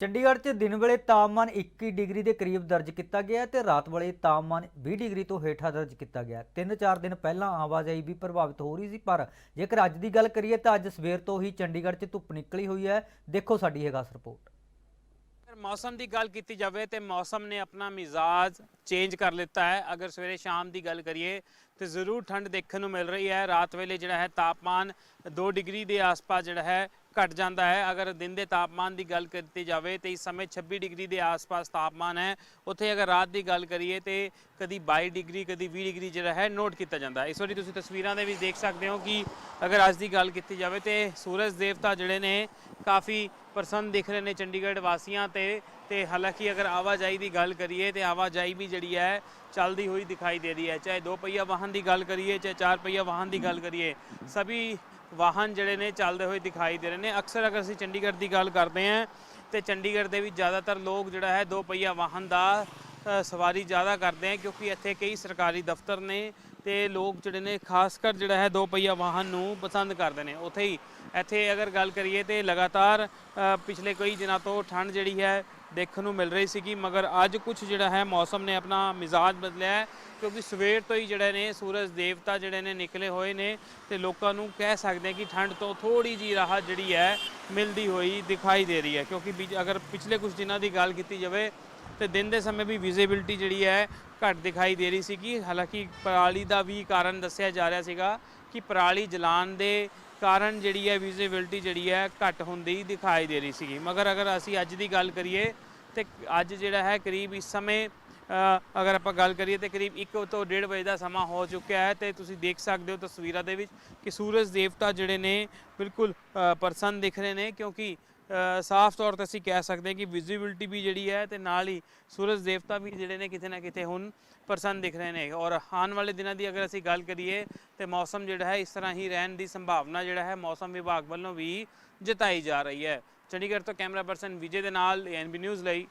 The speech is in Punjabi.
ਚੰਡੀਗੜ੍ਹ 'ਚ ਦਿਨ ਵੇਲੇ ਤਾਪਮਾਨ 21 ਡਿਗਰੀ ਦੇ ਕਰੀਬ ਦਰਜ ਕੀਤਾ ਗਿਆ ਹੈ ਤੇ ਰਾਤ ਵੇਲੇ ਤਾਪਮਾਨ 20 ਡਿਗਰੀ ਤੋਂ ਹੇਠਾਂ ਦਰਜ ਕੀਤਾ ਗਿਆ। 3-4 ਦਿਨ ਪਹਿਲਾਂ ਆਵਾਜਾਈ ਵੀ ਪ੍ਰਭਾਵਿਤ ਹੋ ਰਹੀ ਸੀ, ਪਰ ਜੇਕਰ ਅੱਜ ਦੀ ਗੱਲ ਕਰੀਏ ਤਾਂ ਅੱਜ ਸਵੇਰ ਤੋਂ ਹੀ ਚੰਡੀਗੜ੍ਹ 'ਚ ਧੁੱਪ ਨਿਕਲੀ ਹੋਈ ਹੈ। ਦੇਖੋ ਸਾਡੀ ਇਹ ਖਾਸ ਰਿਪੋਰਟ। ਮੌਸਮ ਦੀ ਗੱਲ ਕੀਤੀ ਜਾਵੇ ਤੇ ਮੌਸਮ ਨੇ ਆਪਣਾ ਮਿਜ਼ਾਜ ਚੇਂਜ ਕਰ ਲਿੱਤਾ ਹੈ। ਅਗਰ ਸਵੇਰੇ ਸ਼ਾਮ ਦੀ ਗੱਲ ਕਰੀਏ ਤੇ ਜ਼ਰੂਰ ਠੰਡ ਦੇਖਣ ਨੂੰ ਮਿਲ ਰਹੀ ਹੈ। ਰਾਤ ਵੇਲੇ ਜਿਹੜਾ ਹੈ ਤਾਪਮਾਨ 2 ਡਿਗਰੀ ਦੇ ਆਸ-ਪਾਸ ਜਿਹੜਾ ਹੈ ਘਟ ਜਾਂਦਾ ਹੈ। ਅਗਰ ਦਿਨ ਦੇ ਤਾਪਮਾਨ ਦੀ ਗੱਲ ਕੀਤੀ ਜਾਵੇ ਤੇ ਇਸ ਸਮੇਂ 26 ਡਿਗਰੀ ਦੇ ਆਸ-ਪਾਸ ਤਾਪਮਾਨ ਹੈ। ਉੱਥੇ ਅਗਰ ਰਾਤ ਦੀ ਗੱਲ ਕਰੀਏ ਤੇ ਕਦੀ 22 ਡਿਗਰੀ, ਕਦੀ 20 ਡਿਗਰੀ ਜਿਹੜਾ ਹੈ ਨੋਟ ਕੀਤਾ ਜਾਂਦਾ ਇਸ ਵਾਰੀ ਤੁਸੀਂ ਤਸਵੀਰਾਂ ਦੇ ਵਿੱਚ ਦੇਖ ਸਕਦੇ ਹੋ ਕਿ ਅਗਰ ਅੱਜ ਦੀ ਗੱਲ ਕੀਤੀ ਜਾਵੇ ਤੇ ਸੂਰਜ ਦੇਵਤਾ ਜਿਹੜੇ ਨੇ ਕਾਫੀ ਪ੍ਰਸੰਨ ਦਿਖ ਰਹੇ ਨੇ ਚੰਡੀਗੜ੍ਹ ਵਾਸੀਆਂ ਤੇ ਤੇ ਹਾਲਾਂਕਿ ਅਗਰ ਆਵਾਜਾਈ ਦੀ ਗੱਲ ਕਰੀਏ ਤੇ ਆਵਾਜਾਈ ਵੀ ਜਿਹੜੀ ਹੈ ਚੱਲਦੀ ਹੋਈ ਦਿਖਾਈ ਦੇ ਰਹੀ ਹੈ। ਚਾਹੇ ਦੋ ਪਹੀਆ ਵਾਹਨ ਦੀ ਗੱਲ ਕਰੀਏ, ਚਾਹੇ ਚਾਰ ਪਹੀਆ ਵਾਹਨ ਦੀ ਗੱਲ ਕਰੀਏ, ਸਭੀ ਵਾਹਨ ਜਿਹੜੇ ਨੇ ਚੱਲਦੇ ਹੋਏ ਦਿਖਾਈ ਦੇ ਰਹੇ ਨੇ। ਅਕਸਰ ਅਗਰ ਅਸੀਂ ਚੰਡੀਗੜ੍ਹ ਦੀ ਗੱਲ ਕਰਦੇ ਹਾਂ ਤੇ ਚੰਡੀਗੜ੍ਹ ਦੇ ਵਿੱਚ ਜ਼ਿਆਦਾਤਰ ਲੋਕ ਜਿਹੜਾ ਹੈ ਦੋ ਪਹੀਆ ਵਾਹਨ ਦਾ ਸਵਾਰੀ ਜ਼ਿਆਦਾ ਕਰਦੇ ਆ ਕਿਉਂਕਿ ਇੱਥੇ ਕਈ ਸਰਕਾਰੀ ਦਫ਼ਤਰ ਨੇ ਤੇ ਲੋਕ ਜਿਹੜੇ ਨੇ, ਖਾਸ ਕਰ ਜਿਹੜਾ ਹੈ ਦੋ ਪਹੀਆ ਵਾਹਨ ਨੂੰ ਪਸੰਦ ਕਰਦੇ ਨੇ। ਉੱਥੇ ਹੀ ਇੱਥੇ ਅਗਰ ਗੱਲ ਕਰੀਏ ਤੇ ਲਗਾਤਾਰ ਪਿਛਲੇ ਕਈ ਦਿਨਾਂ ਤੋਂ ਠੰਡ ਜਿਹੜੀ ਹੈ ਦੇਖਣ ਨੂੰ ਮਿਲ ਰਹੀ ਸੀਗੀ, ਮਗਰ ਅੱਜ ਕੁਝ ਜਿਹੜਾ ਹੈ ਮੌਸਮ ਨੇ ਆਪਣਾ ਮਿਜ਼ਾਜ ਬਦਲਿਆ ਹੈ ਕਿਉਂਕਿ ਸਵੇਰ ਤੋਂ ਹੀ ਜਿਹੜੇ ਨੇ ਸੂਰਜ ਦੇਵਤਾ ਜਿਹੜੇ ਨੇ ਨਿਕਲੇ ਹੋਏ ਨੇ ਤੇ ਲੋਕਾਂ ਨੂੰ ਕਹਿ ਸਕਦੇ ਹਾਂ ਕਿ ਠੰਡ ਤੋਂ ਥੋੜੀ ਜੀ ਰਾਹਤ ਜਿਹੜੀ ਹੈ ਮਿਲਦੀ ਹੋਈ ਦਿਖਾਈ ਦੇ ਰਹੀ ਹੈ। ਕਿਉਂਕਿ ਵੀ- ਅਗਰ ਪਿਛਲੇ ਕੁਝ ਦਿਨਾਂ ਦੀ ਗੱਲ ਕੀਤੀ ਜਾਵੇ ਤੇ ਦਿਨ ਦੇ ਸਮੇਂ ਵੀ ਵਿਜ਼ਿਬਿਲਟੀ ਜਿਹੜੀ ਹੈ ਘੱਟ ਦਿਖਾਈ ਦੇ ਰਹੀ ਸੀਗੀ। ਹਾਲਾਂਕਿ ਪਰਾਲੀ ਦਾ ਵੀ ਕਾਰਨ ਦੱਸਿਆ ਜਾ ਰਿਹਾ ਸੀਗਾ ਕਿ ਪਰਾਲੀ ਜਲਾਣ ਦੇ ਕਾਰਨ ਜਿਹੜੀ ਹੈ ਵਿਜ਼ਿਬਿਲਟੀ ਜਿਹੜੀ ਹੈ ਘੱਟ ਹੁੰਦੀ ਦਿਖਾਈ ਦੇ ਰਹੀ ਸੀਗੀ। ਮਗਰ ਅਗਰ ਅਸੀਂ ਅੱਜ ਦੀ ਗੱਲ ਕਰੀਏ ਤੇ ਅੱਜ ਜਿਹੜਾ ਹੈ ਕਰੀਬ ਇਸ ਸਮੇਂ ਅਗਰ ਆਪਾਂ ਗੱਲ ਕਰੀਏ ਤੇ ਕਰੀਬ 1 ਤੋਂ 1.5 ਵਜੇ ਦਾ ਸਮਾਂ ਹੋ ਚੁੱਕਿਆ ਹੈ ਤੇ ਤੁਸੀਂ ਦੇਖ ਸਕਦੇ ਹੋ ਤਸਵੀਰਾਂ ਦੇ ਵਿੱਚ ਕਿ ਸੂਰਜ ਦੇਵਤਾ ਜਿਹੜੇ ਨੇ ਬਿਲਕੁਲ ਅ, ਪ੍ਰਸੰਨ ਦਿਖ ਰਹੇ ਨੇ ਕਿਉਂਕਿ ਸਾਫ਼ ਤੌਰ ਤੇ ਅਸੀਂ ਕਹਿ ਸਕਦੇ ਹਾਂ ਕਿ ਵਿਜ਼ਿਬਿਲਟੀ ਵੀ ਜਿਹੜੀ ਹੈ ਤੇ ਨਾਲ ਹੀ ਸੂਰਜ ਦੇਵਤਾ ਵੀ ਜਿਹੜੇ ਨੇ ਕਿਤੇ ਨਾ ਕਿਤੇ ਹੁਣ ਪ੍ਰਸੰਨ ਦਿਖ ਰਹੇ ਨੇ। ਔਰ ਆਉਣ ਵਾਲੇ ਦਿਨਾਂ ਦੀ ਅਗਰ ਅਸੀਂ ਗੱਲ ਕਰੀਏ ਤੇ ਮੌਸਮ ਜਿਹੜਾ ਹੈ ਇਸ ਤਰ੍ਹਾਂ ਹੀ ਰਹਿਣ ਦੀ ਸੰਭਾਵਨਾ ਜਿਹੜਾ ਹੈ ਮੌਸਮ ਵਿਭਾਗ ਵੱਲੋਂ ਵੀ ਜਤਾਈ ਜਾ ਰਹੀ ਹੈ। ਚੰਡੀਗੜ੍ਹ ਤੋਂ ਕੈਮਰਾ ਪਰਸਨ ਵਿਜੇ ਦੇ ਨਾਲ ਐਨਬੀ ਨਿਊਜ਼ ਲਈ